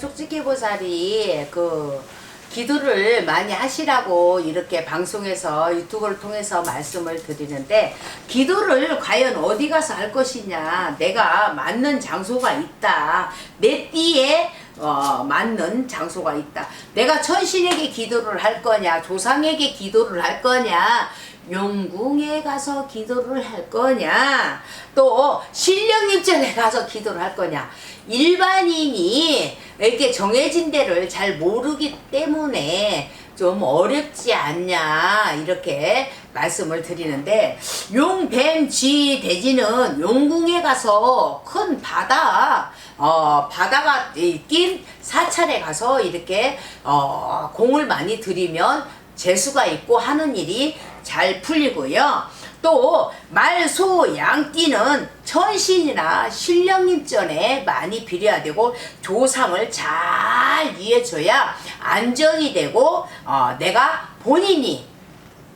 쪽지기보살이 그 기도를 많이 하시라고 이렇게 방송에서 유튜브를 통해서 말씀을 드리는데 기도를 과연 어디 가서 할 것이냐? 내가 맞는 장소가 있다. 내 띠에 어, 맞는 장소가 있다. 내가 천신에게 기도를 할 거냐? 조상에게 기도를 할 거냐? 용궁에 가서 기도를 할 거냐? 또 신령님전에 가서 기도를 할 거냐? 일반인이 이렇게 정해진 데를 잘 모르기 때문에 좀 어렵지 않냐 이렇게 말씀을 드리는데 용뱀쥐 돼지는 용궁에 가서 큰 바다 어 바다가 낀 사찰에 가서 이렇게 어 공을 많이 들이면 재수가 있고 하는 일이 잘 풀리고요. 또 말소 양띠는 천신이나 신령님전에 많이 빌어야 되고 조상을 잘 이해줘야 안정이 되고 어, 내가 본인이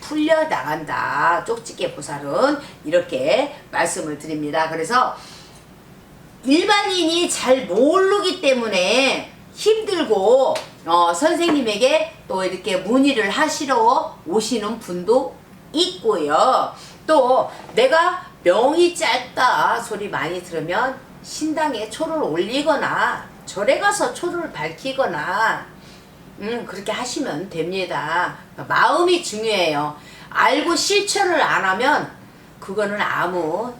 풀려 나간다. 쪽지게 보살은 이렇게 말씀을 드립니다. 그래서 일반인이 잘 모르기 때문에 힘들고 어, 선생님에게 또 이렇게 문의를 하시러 오시는 분도 있고요. 또 내가 명이 짧다 소리 많이 들으면 신당에 초를 올리거나 절에 가서 초를 밝히거나 음 그렇게 하시면 됩니다. 마음이 중요해요. 알고 실천을 안 하면 그거는 아무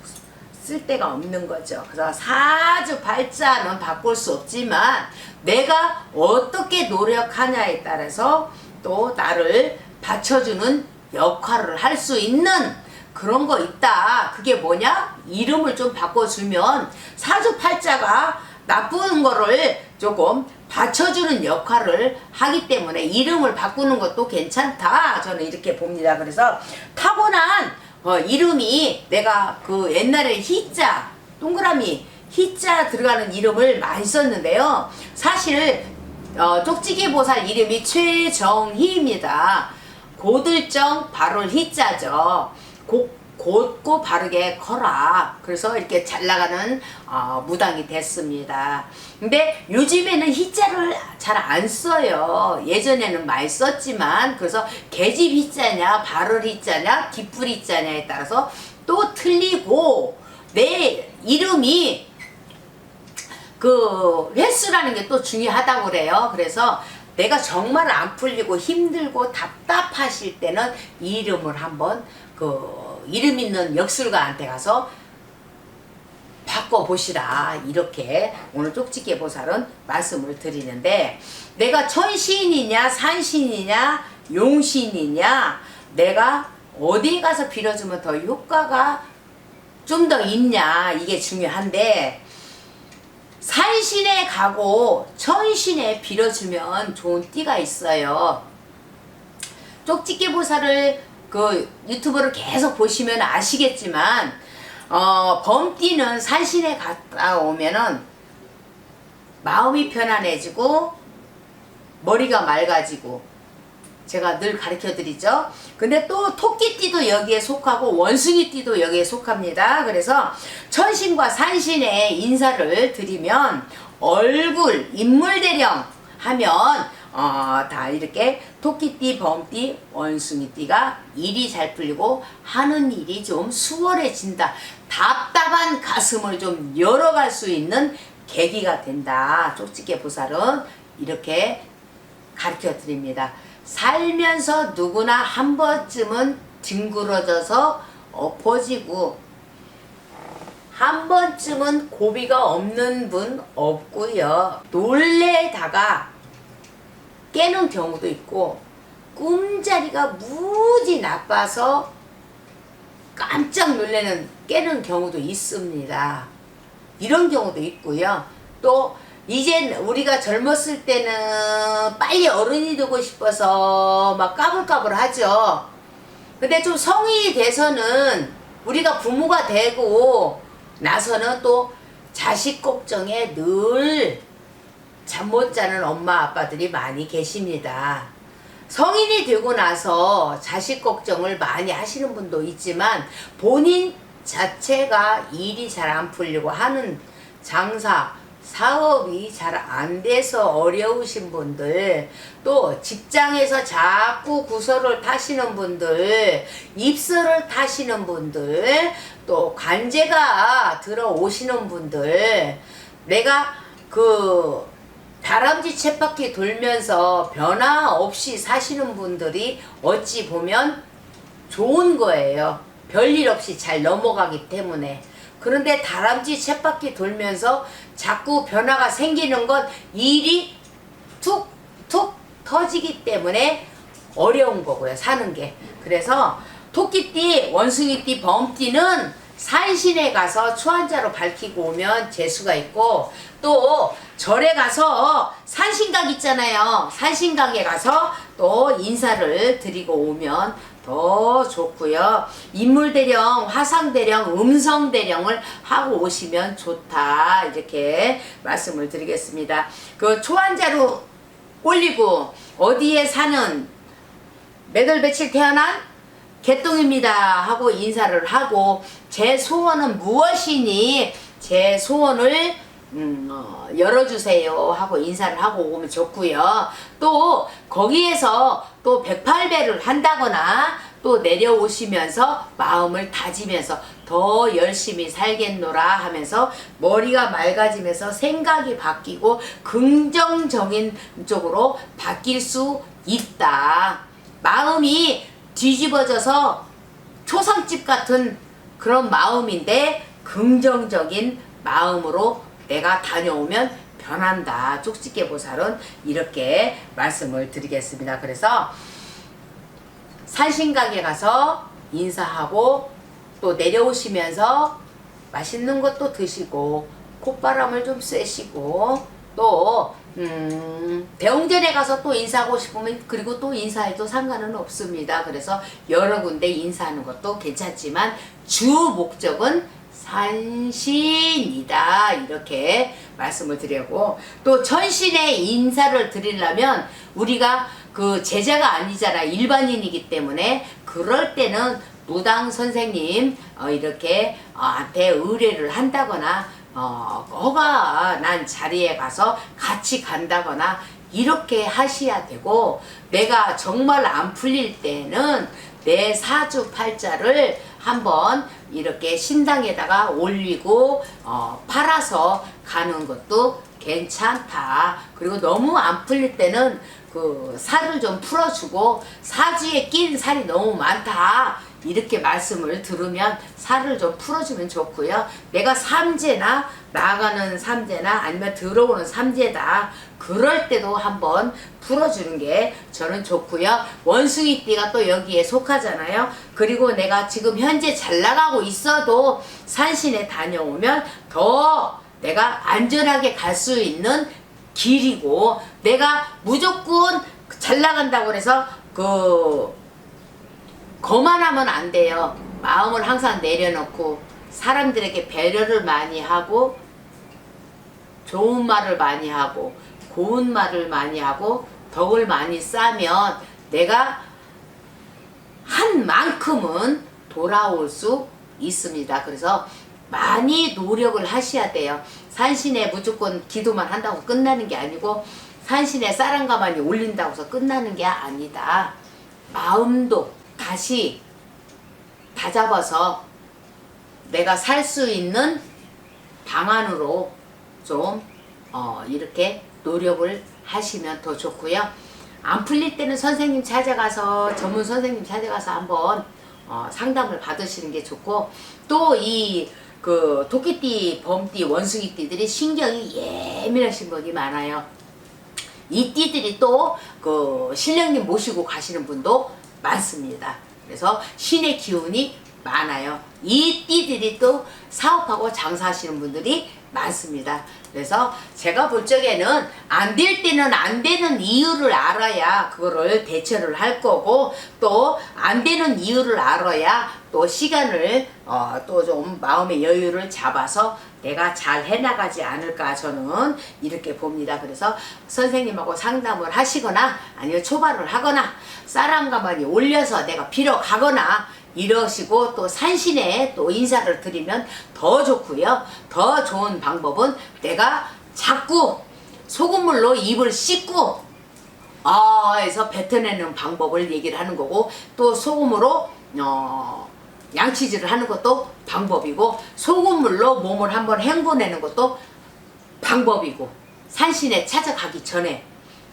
쓸데가 없는 거죠. 그래서 사주 발자는 바꿀 수 없지만 내가 어떻게 노력하냐에 따라서 또 나를 받쳐주는 역할을 할 수 있는 그런 거 있다. 그게 뭐냐? 이름을 좀 바꿔주면 사주 팔자가 나쁜 거를 조금 받쳐주는 역할을 하기 때문에 이름을 바꾸는 것도 괜찮다. 저는 이렇게 봅니다. 그래서 타고난 어, 이름이 내가 그 옛날에 희자 동그라미 희자 들어가는 이름을 많이 썼는데요. 사실 어, 쪽지기 보살 이름이 최정희입니다. 고들정 발올 희자죠. 고, 곧고 바르게 커라. 그래서 이렇게 잘 나가는 어, 무당이 됐습니다. 근데 요즘에는 희자를 잘 안 써요. 예전에는 많이 썼지만 그래서 계집 희자냐, 발을 희자냐, 기쁠 희자냐에 따라서 또 틀리고 내 이름이 그 횟수라는 게 또 중요하다고 그래요. 그래서 내가 정말 안 풀리고 힘들고 답답하실 때는 이름을 한번 그 이름 있는 역술가한테 가서 바꿔보시라 이렇게 오늘 쪽지게 보살은 말씀을 드리는데 내가 천신이냐 산신이냐 용신이냐 내가 어디 가서 빌어주면 더 효과가 좀 더 있냐 이게 중요한데 산신에 가고 천신에 빌어주면 좋은 띠가 있어요. 쪽집게 보살을 그 유튜브를 계속 보시면 아시겠지만 어, 범띠는 산신에 갔다 오면은 마음이 편안해지고 머리가 맑아지고 제가 늘 가르쳐 드리죠. 근데 또 토끼띠도 여기에 속하고 원숭이띠도 여기에 속합니다. 그래서 천신과 산신의 인사를 드리면 얼굴, 인물 대령 하면 어, 다 이렇게 토끼띠, 범띠, 원숭이띠가 일이 잘 풀리고 하는 일이 좀 수월해진다. 답답한 가슴을 좀 열어갈 수 있는 계기가 된다. 쪽집게 보살은 이렇게 가르쳐 드립니다. 살면서 누구나 한 번쯤은 뒹굴어져서 엎어지고 한 번쯤은 고비가 없는 분 없고요. 놀래다가 깨는 경우도 있고 꿈자리가 무지 나빠서 깜짝 놀래는 깨는 경우도 있습니다. 이런 경우도 있고요. 또 이제 우리가 젊었을 때는 빨리 어른이 되고 싶어서 막 까불까불 하죠. 근데 좀 성인이 돼서는 우리가 부모가 되고 나서는 또 자식 걱정에 늘 잠 못 자는 엄마 아빠들이 많이 계십니다. 성인이 되고 나서 자식 걱정을 많이 하시는 분도 있지만 본인 자체가 일이 잘 안 풀리고 하는 장사, 사업이 잘 안 돼서 어려우신 분들, 또 직장에서 자꾸 구설을 타시는 분들, 입설을 타시는 분들, 또 관제가 들어오시는 분들, 내가 그 다람쥐 쳇바퀴 돌면서 변화 없이 사시는 분들이 어찌 보면 좋은 거예요. 별일 없이 잘 넘어가기 때문에. 그런데 다람쥐 쳇바퀴 돌면서 자꾸 변화가 생기는 건 일이 툭툭 터지기 때문에 어려운 거고요. 사는 게. 그래서 토끼띠, 원숭이띠, 범띠는 산신에 가서 추한자로 밝히고 오면 재수가 있고 또 절에 가서 산신각 있잖아요. 산신각에 가서 또 인사를 드리고 오면 더 좋고요. 인물대령, 화상대령, 음성대령을 하고 오시면 좋다. 이렇게 말씀을 드리겠습니다. 그 초한자로 올리고 어디에 사는 몇월 며칠 태어난 개똥입니다 하고 인사를 하고 제 소원은 무엇이니 제 소원을 음, 어, 열어주세요 하고 인사를 하고 오면 좋고요. 또 거기에서 또 108배를 한다거나 또 내려오시면서 마음을 다지면서 더 열심히 살겠노라 하면서 머리가 맑아지면서 생각이 바뀌고 긍정적인 쪽으로 바뀔 수 있다. 마음이 뒤집어져서 초상집 같은 그런 마음인데 긍정적인 마음으로 내가 다녀오면 변한다. 쪽집게 보살은 이렇게 말씀을 드리겠습니다. 그래서 산신각에 가서 인사하고 또 내려오시면서 맛있는 것도 드시고 콧바람을 좀 쐬시고 또 음, 대웅전에 가서 또 인사하고 싶으면 그리고 또 인사해도 상관은 없습니다. 그래서 여러 군데 인사하는 것도 괜찮지만 주 목적은 산신이다 이렇게 말씀을 드리고 또 천신에 인사를 드리려면 우리가 그 제자가 아니잖아 일반인이기 때문에 그럴 때는 무당 선생님 어, 이렇게 어, 한테 의뢰를 한다거나 어, 허가 난 자리에 가서 같이 간다거나 이렇게 하셔야 되고 내가 정말 안 풀릴 때는 내 사주 팔자를 한번 이렇게 신당에다가 올리고 어, 팔아서 가는 것도 괜찮다. 그리고 너무 안 풀릴 때는 그 살을 좀 풀어주고 사주에 낀 살이 너무 많다. 이렇게 말씀을 들으면 살을 좀 풀어주면 좋고요. 내가 삼재나 나가는 삼재나 아니면 들어오는 삼재다. 그럴 때도 한번 풀어주는 게 저는 좋고요. 원숭이 띠가 또 여기에 속하잖아요. 그리고 내가 지금 현재 잘 나가고 있어도 산신에 다녀오면 더 내가 안전하게 갈 수 있는 길이고 내가 무조건 잘 나간다고 해서 그 거만하면 안 돼요. 마음을 항상 내려놓고 사람들에게 배려를 많이 하고 좋은 말을 많이 하고 고운 말을 많이 하고 덕을 많이 쌓으면 내가 한 만큼은 돌아올 수 있습니다. 그래서 많이 노력을 하셔야 돼요. 산신에 무조건 기도만 한다고 끝나는 게 아니고 산신에 쌀한가만이 올린다고 해서 끝나는 게 아니다. 마음도 다시 다잡아서 내가 살 수 있는 방안으로 좀 어, 이렇게 노력을 하시면 더 좋고요. 안 풀릴 때는 선생님 찾아가서 전문 선생님 찾아가서 한번 어, 상담을 받으시는 게 좋고 또 이그 토끼띠, 범띠, 원숭이띠들이 신경이 예민하신 분이 많아요. 이 띠들이 또 그 신령님 모시고 가시는 분도 많습니다. 그래서 신의 기운이 많아요. 이 띠들이 또 사업하고 장사하시는 분들이 많습니다. 그래서 제가 볼 적에는 안 될 때는 안 되는 이유를 알아야 그거를 대처를 할 거고 또 안 되는 이유를 알아야 또 시간을 어, 또 좀 마음의 여유를 잡아서 내가 잘 해나가지 않을까 저는 이렇게 봅니다. 그래서 선생님하고 상담을 하시거나 아니면 초발을 하거나 쌀 한 가마니 올려서 내가 빌어 가거나 이러시고 또 산신에 또 인사를 드리면 더 좋고요. 더 좋은 방법은 내가 자꾸 소금물로 입을 씻고 아 해서 뱉어내는 방법을 얘기를 하는 거고 또 소금으로 어 양치질을 하는 것도 방법이고 소금물로 몸을 한번 헹궈내는 것도 방법이고 산신에 찾아가기 전에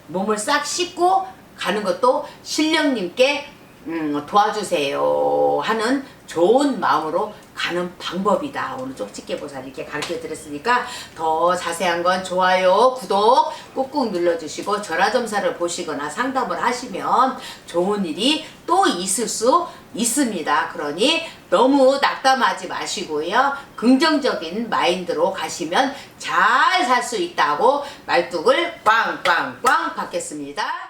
몸을 싹 씻고 가는 것도 신령님께 음, 도와주세요 하는 좋은 마음으로 가는 방법이다. 오늘 쪽집게 보살 이렇게 가르쳐 드렸으니까 더 자세한 건 좋아요, 구독 꾹꾹 눌러주시고 전화점사를 보시거나 상담을 하시면 좋은 일이 또 있을 수 있습니다. 그러니 너무 낙담하지 마시고요. 긍정적인 마인드로 가시면 잘 살 수 있다고 말뚝을 꽝꽝꽝 받겠습니다.